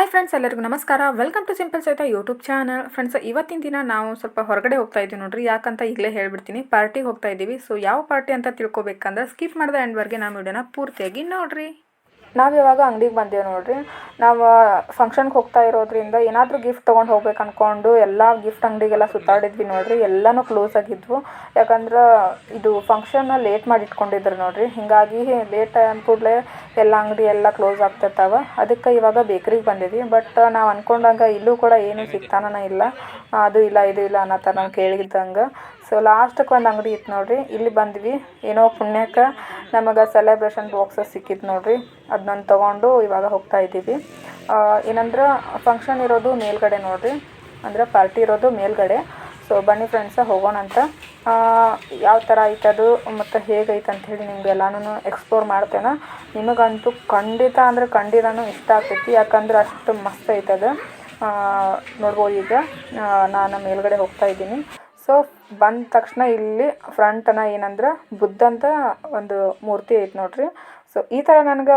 Hi friends ಎಲ್ಲರಿಗೂ ನಮಸ್ಕಾರ. Welcome to simple ಸಹಿತ ಯೂಟ್ಯೂಬ್ ಚಾನಲ್ ಫ್ರೆಂಡ್ಸ್ ಇವತ್ತಿನ ದಿನ ನಾವು ಸ್ವಲ್ಪ ಹೊರಗಡೆ ಹೋಗ್ತಾ ಇದ್ದೀವಿ ನೋಡ್ರಿ. ಯಾಕಂತ ಈಗಲೇ ಹೇಳ್ಬಿಡ್ತೀನಿ. ಪಾರ್ಟಿಗೆ ಹೋಗ್ತಾ ಇದ್ದೀವಿ. ಸೊ ಯಾವ ಪಾರ್ಟಿ ಅಂತ ತಿಳ್ಕೊಬೇಕಂದ್ರೆ ಸ್ಕಿಪ್ ಮಾಡಿದ ಎಂಡ್ವರೆಗೆ ನಾವು ವಿಡಿಯೋನ ಪೂರ್ತಿಯಾಗಿ ನೋಡ್ರಿ. ನಾವು ಇವಾಗ ಅಂಗಡಿಗೆ ಬಂದೇವೆ ನೋಡ್ರಿ. ನಾವು ಫಂಕ್ಷನ್ಗೆ ಹೋಗ್ತಾ ಇರೋದ್ರಿಂದ ಏನಾದರೂ ಗಿಫ್ಟ್ ತೊಗೊಂಡು ಹೋಗ್ಬೇಕು ಅಂದ್ಕೊಂಡು ಎಲ್ಲ ಗಿಫ್ಟ್ ಅಂಗಡಿಗೆಲ್ಲ ಸುತ್ತಾಡಿದ್ವಿ ನೋಡ್ರಿ. ಎಲ್ಲನೂ ಕ್ಲೋಸ್ ಆಗಿದ್ವು. ಯಾಕಂದ್ರೆ ಇದು ಫಂಕ್ಷನ್ನ ಲೇಟ್ ಮಾಡಿ ಇಟ್ಕೊಂಡಿದ್ರು ನೋಡ್ರಿ. ಹೀಗಾಗಿ ಲೇಟ್ ಅಂದ ಕೂಡಲೇ ಎಲ್ಲ ಅಂಗಡಿ ಎಲ್ಲ ಕ್ಲೋಸ್ ಆಗ್ತಿರ್ತಾವೆ. ಅದಕ್ಕೆ ಇವಾಗ ಬೇಕ್ರಿಗೆ ಬಂದಿದ್ವಿ. ಬಟ್ ನಾವು ಅಂದ್ಕೊಂಡಂಗೆ ಇಲ್ಲೂ ಕೂಡ ಏನೂ ಸಿಗ್ತಾನ ಇಲ್ಲ. ಅದು ಇಲ್ಲ, ಇದು ಇಲ್ಲ ಅನ್ನೋ ಥರ ನಾವು ಕೇಳಿದ್ದಂಗೆ ಸೊ ಲಾಸ್ಟಕ್ಕೆ ಒಂದು ಅಂಗಡಿ ಇತ್ತು ನೋಡಿರಿ. ಇಲ್ಲಿ ಬಂದ್ವಿ. ಏನೋ ಪುಣ್ಯಕ್ಕೆ ನಮಗೆ ಸೆಲೆಬ್ರೇಷನ್ ಬಾಕ್ಸಸ್ ಸಿಕ್ಕಿತ್ತು ನೋಡ್ರಿ. ಅದನ್ನ ತೊಗೊಂಡು ಇವಾಗ ಹೋಗ್ತಾ ಇದ್ದೀವಿ. ಏನಂದ್ರೆ ಫಂಕ್ಷನ್ ಇರೋದು ಮೇಲ್ಗಡೆ ನೋಡಿರಿ. ಅಂದ್ರೆ ಪಾರ್ಟಿ ಇರೋದು ಮೇಲ್ಗಡೆ. ಸೊ ಬನ್ನಿ ಫ್ರೆಂಡ್ಸ ಹೋಗೋಣ ಅಂತ. ಯಾವ ಥರ ಐತದು ಮತ್ತು ಹೇಗೈತೆ ಅಂಥೇಳಿ ನಿಮ್ಗೆ ಎಲ್ಲನೂ ಎಕ್ಸ್ಪ್ಲೋರ್ ಮಾಡ್ತೇನೆ. ನಿಮಗಂತೂ ಖಂಡಿತ ಅಂದರೆ ಖಂಡಿತನೂ ಇಷ್ಟ ಆಗ್ತೈತಿ. ಯಾಕಂದ್ರೆ ಅಷ್ಟು ಮಸ್ತ್ ಐತದ ನೋಡ್ಬೋದು ಈಗ. ನಾನು ಮೇಲ್ಗಡೆ ಹೋಗ್ತಾ ಇದ್ದೀನಿ. ಸೊ ಬಂದ ತಕ್ಷಣ ಇಲ್ಲಿ ಫ್ರಂಟನ ಏನಂದ್ರೆ ಬುದ್ಧಂತ ಒಂದು ಮೂರ್ತಿ ಐತೆ ನೋಡ್ರಿ. ಸೊ ಈ ಥರ ನನಗೆ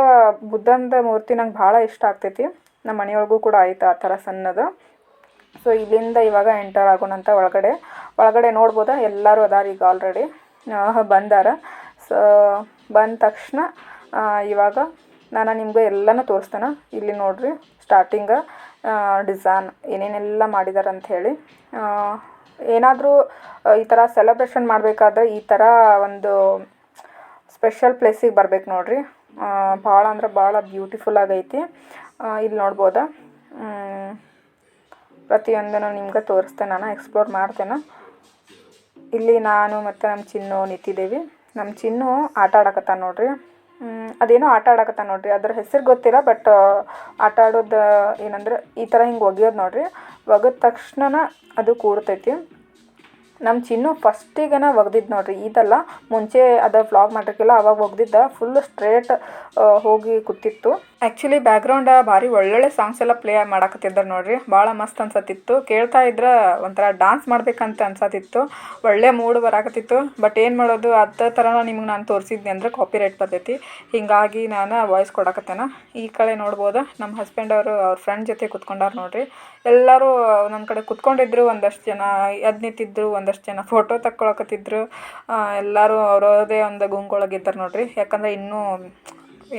ಬುದ್ಧಂದ ಮೂರ್ತಿ ನಂಗೆ ಭಾಳ ಇಷ್ಟ ಆಗ್ತೈತಿ. ನಮ್ಮ ಮನೆಯೊಳಗೂ ಕೂಡ ಆಯ್ತು ಆ ಥರ ಸಣ್ಣದು. ಸೊ ಇಲ್ಲಿಂದ ಇವಾಗ ಎಂಟರ್ ಆಗೋಣಂತ ಒಳಗಡೆ. ಒಳಗಡೆ ನೋಡ್ಬೋದಾ? ಎಲ್ಲರೂ ಅದಾರ ಈಗ ಆಲ್ರೆಡಿ ಬಂದಾರ. ಸೊ ಬಂದ ತಕ್ಷಣ ಇವಾಗ ನಾನು ನಿಮ್ಗೆ ಎಲ್ಲನೂ ತೋರಿಸ್ತೇನೆ. ಇಲ್ಲಿ ನೋಡ್ರಿ ಸ್ಟಾರ್ಟಿಂಗ ಡಿಸೈನ್ ಏನೇನೆಲ್ಲ ಮಾಡಿದ್ದಾರೆ ಅಂತ ಹೇಳಿ ಏನಾದರೂ ಈ ಥರ ಸೆಲೆಬ್ರೇಷನ್ ಮಾಡಬೇಕಾದ್ರೆ ಈ ಥರ ಒಂದು ಸ್ಪೆಷಲ್ ಪ್ಲೇಸಿಗೆ ಬರ್ಬೇಕು ನೋಡಿರಿ. ಭಾಳ ಅಂದ್ರೆ ಭಾಳ ಬ್ಯೂಟಿಫುಲ್ ಆಗೈತಿ. ಇಲ್ಲಿ ನೋಡ್ಬೋದ? ಪ್ರತಿಯೊಂದನ್ನು ನಿಮ್ಗೆ ತೋರಿಸ್ತೇನೆ ನಾನು ಎಕ್ಸ್ಪ್ಲೋರ್ ಮಾಡ್ತೇನೆ. ಇಲ್ಲಿ ನಾನು ಮತ್ತು ನಮ್ಮ ಚಿನ್ನು ನಿಂತಿದ್ದೇವೆ. ನಮ್ಮ ಚಿನ್ನು ಆಟ ಆಡಕತ್ತ ನೋಡ್ರಿ. ಅದೇನೋ ಆಟ ಆಡಕತ್ತ ನೋಡ್ರಿ. ಅದ್ರ ಹೆಸರು ಗೊತ್ತಿಲ್ಲ ಬಟ್ ಆಟ ಆಡೋದು ಏನಂದ್ರೆ ಈ ಥರ ಹಿಂಗೆ ಒಗೆಯೋದು ನೋಡ್ರಿ. ಒಗೆದ ತಕ್ಷಣ ಅದು ಕೂಡ್ತೈತಿ ನಮ್ಮ ಚಿನ್ನು ಫಸ್ಟಿಗೆನ ಒಗ್ದಿದ್ದು ನೋಡ್ರಿ. ಇದಲ್ಲ ಮುಂಚೆ ಅದು ವ್ಲಾಗ್ ಮಾಡಿರ್ಕಿಲ್ಲ ಅವಾಗ ಒಗ್ದಿದ್ದ ಫುಲ್ ಸ್ಟ್ರೇಟ್ ಹೋಗಿ ಕೂತಿತ್ತು. ಆ್ಯಕ್ಚುಲಿ ಬ್ಯಾಕ್ಗ್ರೌಂಡ ಭಾರಿ ಒಳ್ಳೊಳ್ಳೆ ಸಾಂಗ್ಸ್ ಎಲ್ಲ ಪ್ಲೇ ಮಾಡಾಕತ್ತಿದ್ದಾರೆ ನೋಡ್ರಿ. ಭಾಳ ಮಸ್ತ್ ಅನ್ಸತ್ತಿತ್ತು. ಕೇಳ್ತಾ ಇದ್ರೆ ಒಂಥರ ಡಾನ್ಸ್ ಮಾಡ್ಬೇಕಂತ ಅನ್ಸತ್ತಿತ್ತು. ಒಳ್ಳೆ ಮೂಡ್ ಬರಾಕತ್ತಿತ್ತು. ಬಟ್ ಏನು ಮಾಡೋದು, ಅದ ಥರ ನಿಮ್ಗೆ ನಾನು ತೋರಿಸಿದ್ನಿ ಅಂದ್ರೆ ಕಾಪಿ ರೈಟ್ ಬರ್ತೈತಿ. ಹೀಗಾಗಿ ನಾನು ವಾಯ್ಸ್ ಕೊಡಾಕತ್ತೇನ. ಈ ಕಡೆ ನೋಡ್ಬೋದು ನಮ್ಮ ಹಸ್ಬೆಂಡ್ ಅವರು ಅವ್ರ ಫ್ರೆಂಡ್ ಜೊತೆ ಕುತ್ಕೊಂಡಾರ ನೋಡ್ರಿ. ಎಲ್ಲರೂ ನನ್ನ ಕಡೆ ಕುತ್ಕೊಂಡಿದ್ರು ಒಂದಷ್ಟು ಜನ ಎದ್ದು ನಿಂತಿದ್ರು ಒಂದಷ್ಟು ಜನ ಫೋಟೋ ತಕ್ಕೊಳಕತ್ತಿದ್ರು. ಎಲ್ಲರೂ ಅವರದೇ ಒಂದು ಗುಂಗೊಳಗಿದ್ದಾರೆ ನೋಡ್ರಿ. ಯಾಕಂದ್ರೆ ಇನ್ನೂ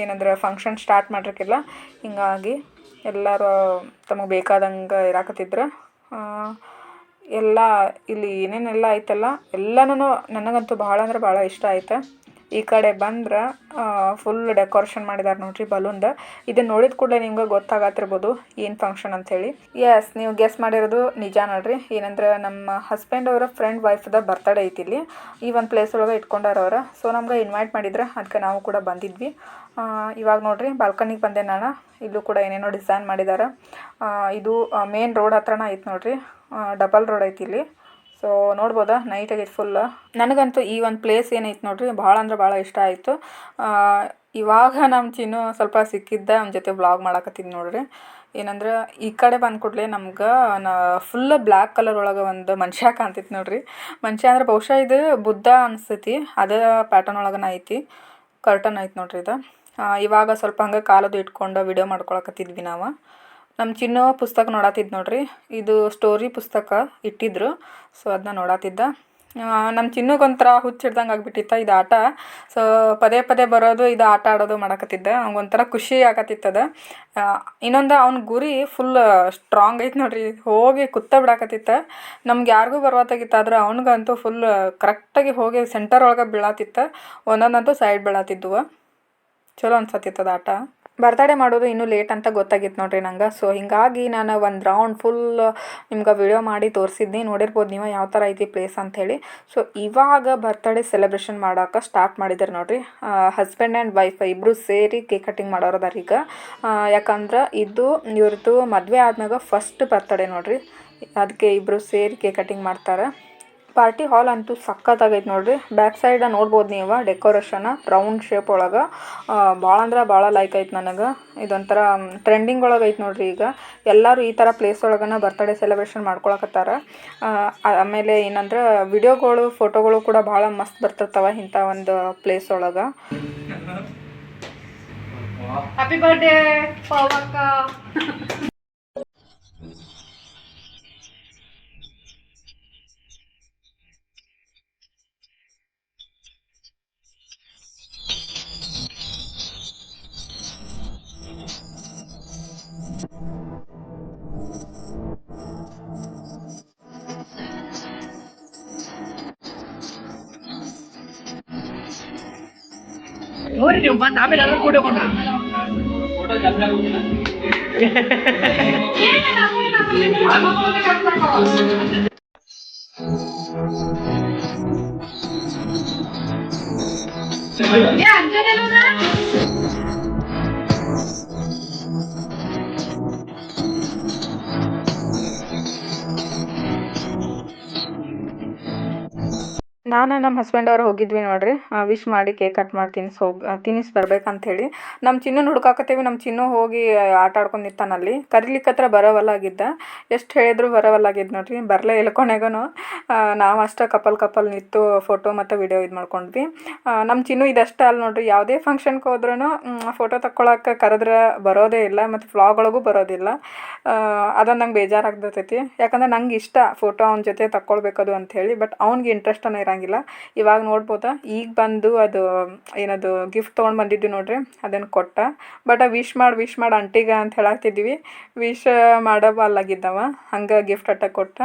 ಏನಂದ್ರೆ ಫಂಕ್ಷನ್ ಸ್ಟಾರ್ಟ್ ಮಾಡಿರಕಿಲ್ಲ ಹಿಂಗಾಗಿ ಎಲ್ಲರೂ ತಮಗೆ ಬೇಕಾದಂಗೆ ಇರಾಕತ್ತಿದ್ರು. ಎಲ್ಲ ಇಲ್ಲಿ ಏನೇನೆಲ್ಲ ಐತಲ್ಲ ಎಲ್ಲನೂ ನನಗಂತೂ ಭಾಳ ಅಂದ್ರೆ ಭಾಳ ಇಷ್ಟ ಆಯ್ತು. ಈ ಕಡೆ ಬಂದ್ರೆ ಫುಲ್ ಡೆಕೋರೇಷನ್ ಮಾಡಿದ್ದಾರೆ ನೋಡ್ರಿ ಬಲೂನ್ದ ಇದನ್ನ ನೋಡಿದ ಕೂಡಲೇ ನಿಮ್ಗೆ ಗೊತ್ತಾಗತ್ತಿರ್ಬೋದು ಏನು ಫಂಕ್ಷನ್ ಅಂಥೇಳಿ ಎಸ್ ನೀವು ಗೆಸ್ ಮಾಡಿರೋದು ನಿಜ ನೋಡ್ರಿ. ಏನಂದ್ರೆ ನಮ್ಮ ಹಸ್ಬೆಂಡ್ ಅವರ ಫ್ರೆಂಡ್ ವೈಫ್ದ ಬರ್ತಡೇ ಐತಿ ಇಲ್ಲಿ. ಈ ಒಂದು ಪ್ಲೇಸ್ ಒಳಗೆ ಇಟ್ಕೊಂಡಾರ ಅವ್ರ. ಸೊ ನಮ್ಗೆ ಇನ್ವೈಟ್ ಮಾಡಿದ್ರೆ ಅದಕ್ಕೆ ನಾವು ಕೂಡ ಬಂದಿದ್ವಿ. ಇವಾಗ ನೋಡ್ರಿ ಬಾಲ್ಕನಿಗೆ ಬಂದೆ ನಾನು. ಇಲ್ಲೂ ಕೂಡ ಏನೇನೋ ಡಿಸೈನ್ ಮಾಡಿದ್ದಾರೆ ಇದು ಮೇನ್ ರೋಡ್ ಹತ್ರನ ಐತೆ ನೋಡ್ರಿ. ಡಬಲ್ ರೋಡ್ ಐತಿ ಇಲ್ಲಿ. ಸೊ ನೋಡ್ಬೋದಾ? ನೈಟ್ ಆಗೈತೆ ಫುಲ್ ನನಗಂತೂ ಈ ಒಂದು ಪ್ಲೇಸ್ ಏನೈತೆ ನೋಡ್ರಿ, ಭಾಳ ಅಂದ್ರೆ ಭಾಳ ಇಷ್ಟ ಆಯಿತು. ಇವಾಗ ನಮ್ಮ ಚಿನ್ನು ಸ್ವಲ್ಪ ಸಿಕ್ಕಿದ್ದ ನಮ್ಮ ಜೊತೆ ಬ್ಲಾಗ್ ಮಾಡಾಕತ್ತಿದ್ ನೋಡ್ರಿ. ಏನಂದ್ರೆ, ಈ ಕಡೆ ಬಂದ ಕೂಡಲೇ ನಮ್ಗೆ ನಾ ಫುಲ್ ಬ್ಲ್ಯಾಕ್ ಕಲರ್ ಒಳಗೆ ಒಂದು ಮನುಷ್ಯ ಕಾಣ್ತೈತಿ ನೋಡ್ರಿ. ಮನುಷ್ಯ ಅಂದ್ರೆ ಬಹುಶಃ ಇದು ಬುದ್ಧ ಅನಿಸ್ತೈತಿ ಅದೇ ಪ್ಯಾಟರ್ನ್ ಒಳಗನ ಐತಿ. ಕರ್ಟನ್ ಐತಿ ನೋಡ್ರಿ ಇದು. ಇವಾಗ ಸ್ವಲ್ಪ ಹಂಗೆ ಕಾಲದ್ದು ಇಟ್ಕೊಂಡು ವಿಡಿಯೋ ಮಾಡ್ಕೊಳಕತ್ತಿದ್ವಿ ನಾವು. ನಮ್ಮ ಚಿನ್ನೋ ಪುಸ್ತಕ ನೋಡತ್ತಿದ್ದು ನೋಡ್ರಿ. ಇದು ಸ್ಟೋರಿ ಪುಸ್ತಕ ಇಟ್ಟಿದ್ರು. ಸೊ ಅದನ್ನ ನೋಡತ್ತಿದ್ದ ನಮ್ಮ ಚಿನ್ನಗೊಂಥರ ಹುಚ್ಚು ಹಿಡ್ದಂಗೆ ಆಗ್ಬಿಟ್ಟಿತ್ತ ಇದು ಆಟ. ಸೊ ಪದೇ ಪದೇ ಬರೋದು, ಇದು ಆಟ ಆಡೋದು ಮಾಡಕತ್ತಿದ್ದ. ಒಂಥರ ಖುಷಿ ಆಗತ್ತಿತ್ತದ. ಇನ್ನೊಂದು ಅವ್ನ ಗುರಿ ಫುಲ್ ಸ್ಟ್ರಾಂಗ್ ಐತೆ ನೋಡ್ರಿ. ಹೋಗಿ ಕುತ್ತ ಬಿಡಾಕತ್ತಿತ್ತ. ನಮ್ಗೆ ಯಾರಿಗೂ ಬರುವತ್ತಾಗಿತ್ತು ಆದ್ರೆ ಅವ್ನಿಗಂತೂ ಫುಲ್ ಕರೆಕ್ಟಾಗಿ ಹೋಗಿ ಸೆಂಟರ್ ಒಳಗೆ ಬೀಳಾತಿತ್ತ. ಒಂದೊಂದಂತೂ ಸೈಡ್ ಬೀಳಾತಿದ್ವು. ಚಲೋ ಅನ್ಸತ್ತಿತ್ತದ ಆಟ. ಬರ್ತಡೇ ಮಾಡೋದು ಇನ್ನೂ ಲೇಟ್ ಅಂತ ಗೊತ್ತಾಗಿತ್ತು ನೋಡ್ರಿ ನಂಗೆ. ಸೊ ಹೀಗಾಗಿ ನಾನು ಒಂದು ರೌಂಡ್ ಫುಲ್ ನಿಮ್ಗೆ ವಿಡಿಯೋ ಮಾಡಿ ತೋರಿಸಿದ್ದೆ ನೋಡಿರ್ಬೋದು ನೀವು ಯಾವ ಥರ ಐತಿ ಪ್ಲೇಸ್ ಅಂಥೇಳಿ ಸೊ ಇವಾಗ ಬರ್ತಡೇ ಸೆಲೆಬ್ರೇಷನ್ ಮಾಡೋಕೆ ಸ್ಟಾರ್ಟ್ ಮಾಡಿದ್ದಾರೆ ನೋಡಿರಿ. ಹಸ್ಬೆಂಡ್ ಆ್ಯಂಡ್ ವೈಫ್ ಇಬ್ಬರು ಸೇರಿ ಕೇಕ್ ಕಟ್ಟಿಂಗ್ ಮಾಡೋರದಾರ ಈಗ. ಯಾಕಂದ್ರೆ ಇದು ಇವ್ರದ್ದು ಮದುವೆ ಆದ್ಮ್ಯಾಗ ಫಸ್ಟ್ ಬರ್ತಡೇ ನೋಡಿರಿ. ಅದಕ್ಕೆ ಇಬ್ಬರು ಸೇರಿ ಕೇಕ್ ಕಟ್ಟಿಂಗ್ ಮಾಡ್ತಾರೆ. ಪಾರ್ಟಿ ಹಾಲ್ ಅಂತೂ ಸಖತ್ತಾಗೈತೆ ನೋಡ್ರಿ. ಬ್ಯಾಕ್ ಸೈಡ್ ನೋಡ್ಬೋದು ನೀವು ಡೆಕೋರೇಷನ್ ರೌಂಡ್ ಶೇಪ್ ಒಳಗೆ. ಭಾಳ ಅಂದ್ರೆ ಭಾಳ ಲೈಕ್ ಐತೆ ನನಗೆ. ಇದೊಂಥರ ಟ್ರೆಂಡಿಂಗ್ ಒಳಗೆ ಐತೆ ನೋಡ್ರಿ ಈಗ. ಎಲ್ಲರೂ ಈ ಥರ ಪ್ಲೇಸ್ ಒಳಗನ ಬರ್ತಡೇ ಸೆಲೆಬ್ರೇಷನ್ ಮಾಡ್ಕೊಳಕತ್ತಾರ. ಆಮೇಲೆ ಏನಂದ್ರೆ ವಿಡಿಯೋಗಳು ಫೋಟೋಗಳು ಕೂಡ ಭಾಳ ಮಸ್ತ್ ಬರ್ತಿರ್ತಾವ ಇಂಥ ಒಂದು ಪ್ಲೇಸ್ ಒಳಗೆ. ಹ್ಯಾಪಿ ಬರ್ಡೇ ನೋಡಿ ನೀವು ಬಂದು ಆಮೇಲೆ ಎಲ್ಲ ಕೂಡ ಕೊಂಡ್ರಿ ನಾನು ನಮ್ಮ ಹಸ್ಬೆಂಡ್ ಅವ್ರು ಹೋಗಿದ್ವಿ ನೋಡ್ರಿ. ವಿಶ್ ಮಾಡಿ ಕೇಕ್ ಕಟ್ ಮಾಡಿ ತಿನ್ಸಿ ಹೋಗಿ ತಿನ್ನಿಸಿ ಬರ್ಬೇಕಂತ ಹೇಳಿ ನಮ್ಮ ಚಿನ್ನ ಹುಡ್ಕಾಕತ್ತೀವಿ ನಮ್ಮ ಚಿನ್ನು ಹೋಗಿ ಆಟ ಆಡ್ಕೊಂಡು ನಿಂತಾನಲ್ಲಿ ಕರಿಲಿಕ್ಕತ್ರ ಬರೋವಲ್ಲಾಗಿದ್ದ. ಎಷ್ಟು ಹೇಳಿದ್ರು ಬರೋವಲ್ಲಾಗಿದ್ದು ನೋಡ್ರಿ. ಬರಲೇ ಇಲ್ಲ ಕೊನೆಗೂ ನಾವು ಅಷ್ಟೇ ಕಪಲ್ ಕಪಲ್ ನಿಂತು ಫೋಟೋ ಮತ್ತು ವಿಡಿಯೋ ಇದು ಮಾಡ್ಕೊಂಡ್ವಿ. ನಮ್ಮ ಚಿನ್ನು ಇದಷ್ಟೇ ಅಲ್ಲ ನೋಡ್ರಿ. ಯಾವುದೇ ಫಂಕ್ಷನ್ಗೆ ಹೋದ್ರೂ ಫೋಟೋ ತಕ್ಕೊಳಕ್ಕೆ ಕರೆದ್ರೆ ಬರೋದೇ ಇಲ್ಲ, ಮತ್ತು ಫ್ಲಾಗ್ಗಳಿಗೂ ಬರೋದಿಲ್ಲ. ಅದೊಂದು ನಂಗೆ ಬೇಜಾರಾಗ್ದತೈತಿ ಯಾಕಂದ್ರೆ ನಂಗೆ ಇಷ್ಟ ಫೋಟೋ ಅವ್ನ ಜೊತೆ ತಕ್ಕೊಳ್ಬೇಕದು ಅಂತ ಹೇಳಿ ಬಟ್ ಅವ್ನಿಗೆ ಇಂಟ್ರೆಸ್ಟನ್ನು ಇರಂಗಿಲ್ಲ. ಇವಾಗ ನೋಡ್ಬೋದಾ? ಈಗ ಬಂದು ಅದು, ಏನದು ಗಿಫ್ಟ್ ತೊಗೊಂಡು ಬಂದಿದ್ವಿ ನೋಡ್ರಿ, ಅದನ್ನು ಕೊಟ್ಟ. ಬಟ್ ವಿಶ್ ಮಾಡಿ ವಿಶ್ ಮಾಡಿ ಅಂಟಿಗ ಅಂತ ಹೇಳಾಕ್ತಿದ್ವಿ. ವಿಶ್ ಮಾಡೋ ಅಲ್ಲಾಗಿದ್ದವ ಹಂಗೆ ಗಿಫ್ಟ್ ಅಟ್ಟ ಕೊಟ್ಟ.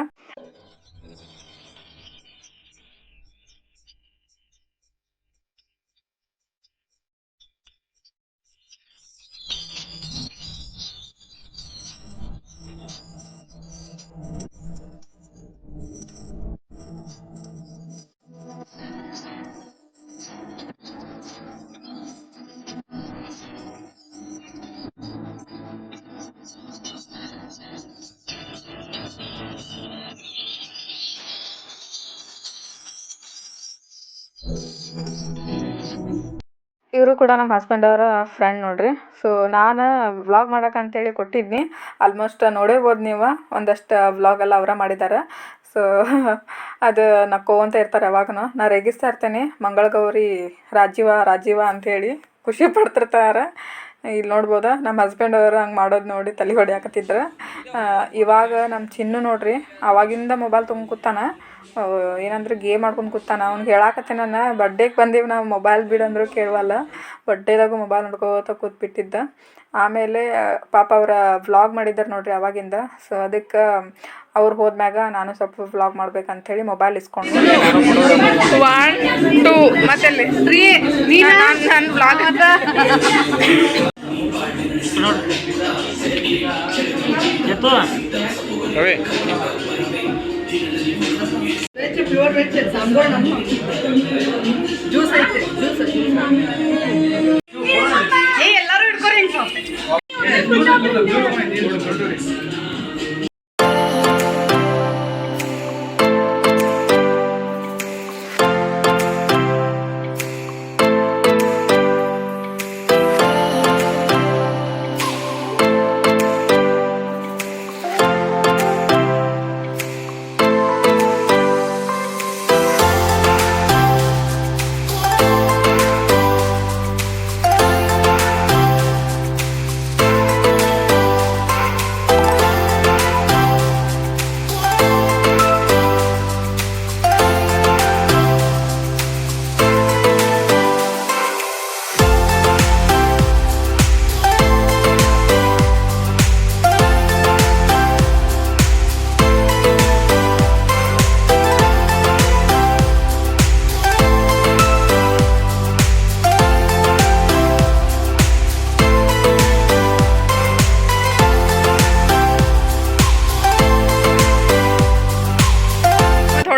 ಇವರು ಕೂಡ ನಮ್ಮ ಹಸ್ಬೆಂಡ್ ಅವರ ಫ್ರೆಂಡ್ ನೋಡ್ರಿ. ಸೊ ನಾನು ವ್ಲಾಗ್ ಮಾಡಕ್ಕೆ ಅಂತೇಳಿ ಕೊಟ್ಟಿದ್ನಿ. ಆಲ್ಮೋಸ್ಟ್ ನೋಡೇಬೋದು ನೀವು. ಒಂದಷ್ಟು ವ್ಲಾಗ್ ಎಲ್ಲ ಅವರ ಮಾಡಿದ್ದಾರೆ ಸೊ ಅದು ನಕ್ಕೋವಂತ ಇರ್ತಾರೆ ಯಾವಾಗೂ ನಾ ರೇಗಿಸ್ತಾ ಇರ್ತೇನೆ. ಮಂಗಳಗೌರಿ ರಾಜೀವ ರಾಜೀವ ಅಂಥೇಳಿ ಖುಷಿ ಪಡ್ತಿರ್ತಾರೆ. ಇಲ್ಲಿ ನೋಡ್ಬೋದು? ನಮ್ಮ ಹಸ್ಬೆಂಡ್ ಅವರು ಹಂಗೆ ಮಾಡೋದು ನೋಡಿ ತಲೆ ಹೊಡಿಯಾಕತ್ತಿದ್ರು. ಇವಾಗ ನಮ್ಮ ಚಿನ್ನು ನೋಡ್ರಿ, ಅವಾಗಿಂದ ಮೊಬೈಲ್ ತುಂಬ ಕೂತಾನ. ಏನಂದ್ರೆ ಗೇಮ್ ಆಡ್ಕೊಂಡು ಕೂತಾನ. ಅವ್ನಿಗೆ ಹೇಳಾಕತ್ತೆ ನಾನು ಬರ್ಡೇಗೆ ಬಂದೀವಿ ನಾವು ಮೊಬೈಲ್ ಬಿಡಂದ್ರು ಕೇಳುವಲ್ಲ. ಬರ್ಡೇದಾಗೂ ಮೊಬೈಲ್ ನೋಡ್ಕೋತ ಕೂತ್ಬಿಟ್ಟಿದ್ದ. ಆಮೇಲೆ, ಪಾಪ ಅವರ ವ್ಲಾಗ್ ಮಾಡಿದ್ದಾರೆ ನೋಡ್ರಿ ಅವಾಗಿಂದ. ಸೊ ಅದಕ್ಕೆ ಅವ್ರು ಹೋದ್ಮ್ಯಾಗ ನಾನು ಸ್ವಲ್ಪ ವ್ಲಾಗ್ ಮಾಡ್ಬೇಕಂಥೇಳಿ ಮೊಬೈಲ್ ಇಸ್ಕೊಂಡು. ಒನ್ ಟೂ ಮತ್ತೆ ನನ್ನ ವ್ಲಾಗ್ ಎತ್ತು? ಮತ್ತೆ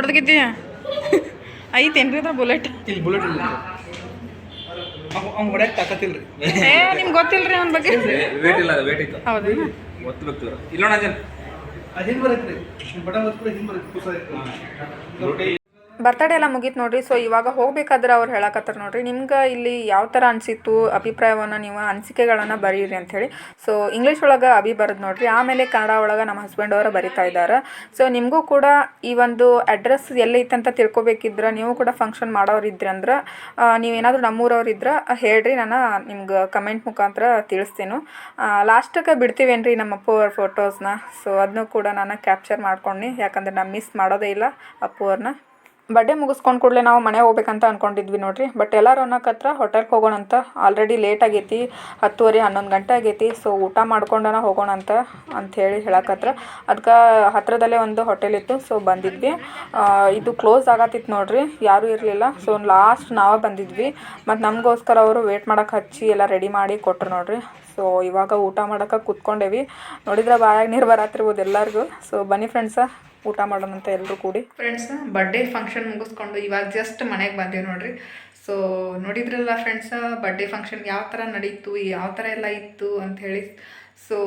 ಹೊಡೆದ್ಗಿದ್ದೀಯ ಐತೇನ್ರಿ ಅದ್ರ ಬುಲೆಟ್? ಇಲ್ಲಿ ಬುಲೆಟ್ ಇಲ್ಲ. ಅವ್ನು ಹೊಡ್ಯಾಕ ತಾಕತ್ತಿಲ್ರಿ. ಏ ನಿಮ್ಗೆ ಗೊತ್ತಿಲ್ರಿ ಅವನ ಬಗ್ಗೆ? ವೇಟ್ ಇಲ್ಲ ವೇಟ್ ಇತ್ತು. ಹೌದಾ ಒತ್ತಬೇಕು ಇಲ್ಲ ನೋಡ ಅಂಜನ್ ಅದು ಹಿಂಗೆ ಬರತ್ರಿ. ಬಟನ್ ಹಿಂಗೆ ಬರುತ್ತೆ ಬರ್ತಡೇ ಎಲ್ಲ ಮುಗೀತು ನೋಡ್ರಿ. ಸೊ ಇವಾಗ ಹೋಗ್ಬೇಕಾದ್ರೆ ಅವ್ರು ಹೇಳಕತ್ತಾರ ನೋಡ್ರಿ. ನಿಮ್ಗೆ ಇಲ್ಲಿ ಯಾವ ಥರ ಅನಿಸಿತ್ತು? ಅಭಿಪ್ರಾಯವನ್ನು ನೀವು, ಅನಿಸಿಕೆಗಳನ್ನು ಬರೀರಿ ಅಂಥೇಳಿ ಸೊ ಇಂಗ್ಲೀಷ್ ಒಳಗೆ ಅಭಿ ಬರೋದು ನೋಡ್ರಿ. ಆಮೇಲೆ ಕನ್ನಡ ಒಳಗೆ ನಮ್ಮ ಹಸ್ಬೆಂಡ್ ಅವರು ಬರಿತಾ ಇದ್ದಾರೆ ಸೊ ನಿಮಗೂ ಕೂಡ ಈ ಒಂದು ಅಡ್ರೆಸ್ ಎಲ್ಲೈತೆ ಅಂತ ತಿಳ್ಕೊಬೇಕಿದ್ರೆ, ನೀವು ಕೂಡ ಫಂಕ್ಷನ್ ಮಾಡೋರಿದ್ರಿ ಅಂದ್ರೆ ನೀವೇನಾದರೂ ನಮ್ಮೂರವ್ರು ಇದ್ರೆ, ಹೇಳ್ರಿ. ನಾನು ನಿಮ್ಗೆ ಕಮೆಂಟ್ ಮುಖಾಂತರ ತಿಳಿಸ್ತೀನಿ. ಲಾಸ್ಟಿಗೆ ಬಿಡ್ತೀವೇನ್ರಿ ನಮ್ಮ ಅಪ್ಪು ಫೋಟೋಸ್ನ ಸೊ ಅದನ್ನು ಕೂಡ ನಾನು ಕ್ಯಾಪ್ಚರ್ ಮಾಡ್ಕೊಂಡು ಯಾಕಂದ್ರೆ ನಾನು ಮಿಸ್ ಮಾಡೋದೇ ಇಲ್ಲ ಅಪ್ಪು ಅವ್ರನ್ನ ಬರ್ಡೇ ಮುಗಿಸ್ಕೊಂಡು ಕೂಡಲೇ ನಾವು ಮನೆ ಹೋಗ್ಬೇಕಂತ ಅಂದ್ಕೊಂಡಿದ್ವಿ ನೋಡಿರಿ. ಬಟ್ ಎಲ್ಲರೂ ಅನ್ನೋಕತ್ರ ಹೋಟೆಲ್ಗೆ ಹೋಗೋಣ ಅಂತ ಆಲ್ರೆಡಿ ಲೇಟ್ ಆಗೈತಿ, ಹತ್ತುವರೆ, ಹನ್ನೊಂದು ಗಂಟೆ ಆಗೈತಿ. ಸೊ ಊಟ ಮಾಡ್ಕೊಂಡನ ಹೋಗೋಣ ಅಂತ ಅಂಥೇಳಿ ಹೇಳಕತ್ರ ಅದಕ್ಕೆ ಹತ್ತಿರದಲ್ಲೇ ಒಂದು ಹೋಟೆಲ್ ಇತ್ತು ಸೊ ಬಂದಿದ್ವಿ. ಇದು ಕ್ಲೋಸ್ ಆಗತ್ತಿತ್ತು ನೋಡ್ರಿ, ಯಾರೂ ಇರಲಿಲ್ಲ. ಸೊ ಲಾಸ್ಟ್ ನಾವೇ ಬಂದಿದ್ವಿ. ಮತ್ತು ನಮಗೋಸ್ಕರ ಅವರು ವೇಟ್ ಮಾಡಕ್ಕೆ ಹಚ್ಚಿ ಎಲ್ಲ ರೆಡಿ ಮಾಡಿ ಕೊಟ್ಟರು ನೋಡ್ರಿ. ಸೊ ಇವಾಗ ಊಟ ಮಾಡಕ್ಕೆ ಕೂತ್ಕೊಂಡೇವಿ. ನೋಡಿದ್ರೆ ಬಾಯಾಗ ನೀರು ಬರತ್ತಿರ್ಬೋದು ಎಲ್ಲರಿಗೂ. ಸೊ ಬನ್ನಿ ಫ್ರೆಂಡ್ಸ ಊಟ ಮಾಡೋಣಂತ ಎಲ್ಲರೂ ಕೂಡಿ. ಫ್ರೆಂಡ್ಸ್ ಬರ್ಡೇ ಫಂಕ್ಷನ್ ಮುಗಿಸ್ಕೊಂಡು ಇವಾಗ ಜಸ್ಟ್ ಮನೆಗೆ ಬಂದೀವಿ ನೋಡ್ರಿ. ಸೊ ನೋಡಿದ್ರಲ್ಲ ಫ್ರೆಂಡ್ಸ ಬರ್ಡೇ ಫಂಕ್ಷನ್ ಯಾವ ಥರ ನಡೀತು, ಯಾವ ಥರ ಎಲ್ಲ ಇತ್ತು ಅಂತ ಹೇಳಿ. ಸೊ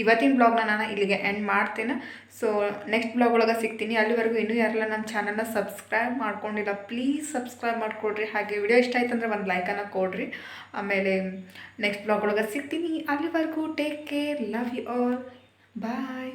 ಇವತ್ತಿನ ಬ್ಲಾಗ್ನ ನಾನು ಇಲ್ಲಿಗೆ ಎಂಡ್ ಮಾಡ್ತೇನೆ. ಸೊ ನೆಕ್ಸ್ಟ್ ಬ್ಲಾಗ್ ಒಳಗೆ ಸಿಗ್ತೀನಿ. ಅಲ್ಲಿವರೆಗೂ ಇನ್ನೂ ಯಾರೆಲ್ಲ ನಮ್ಮ ಚಾನಲ್ನ ಸಬ್ಸ್ಕ್ರೈಬ್ ಮಾಡ್ಕೊಂಡಿಲ್ಲ ಪ್ಲೀಸ್ ಸಬ್ಸ್ಕ್ರೈಬ್ ಮಾಡ್ಕೊಡ್ರಿ. ಹಾಗೆ ವಿಡಿಯೋ ಇಷ್ಟ ಆಯ್ತು ಅಂದರೆ ಒಂದು ಲೈಕನ್ನು ಕೊಡ್ರಿ. ಆಮೇಲೆ ನೆಕ್ಸ್ಟ್ ಬ್ಲಾಗ್ ಒಳಗೆ ಸಿಗ್ತೀನಿ. ಅಲ್ಲಿವರೆಗೂ take care love you all bye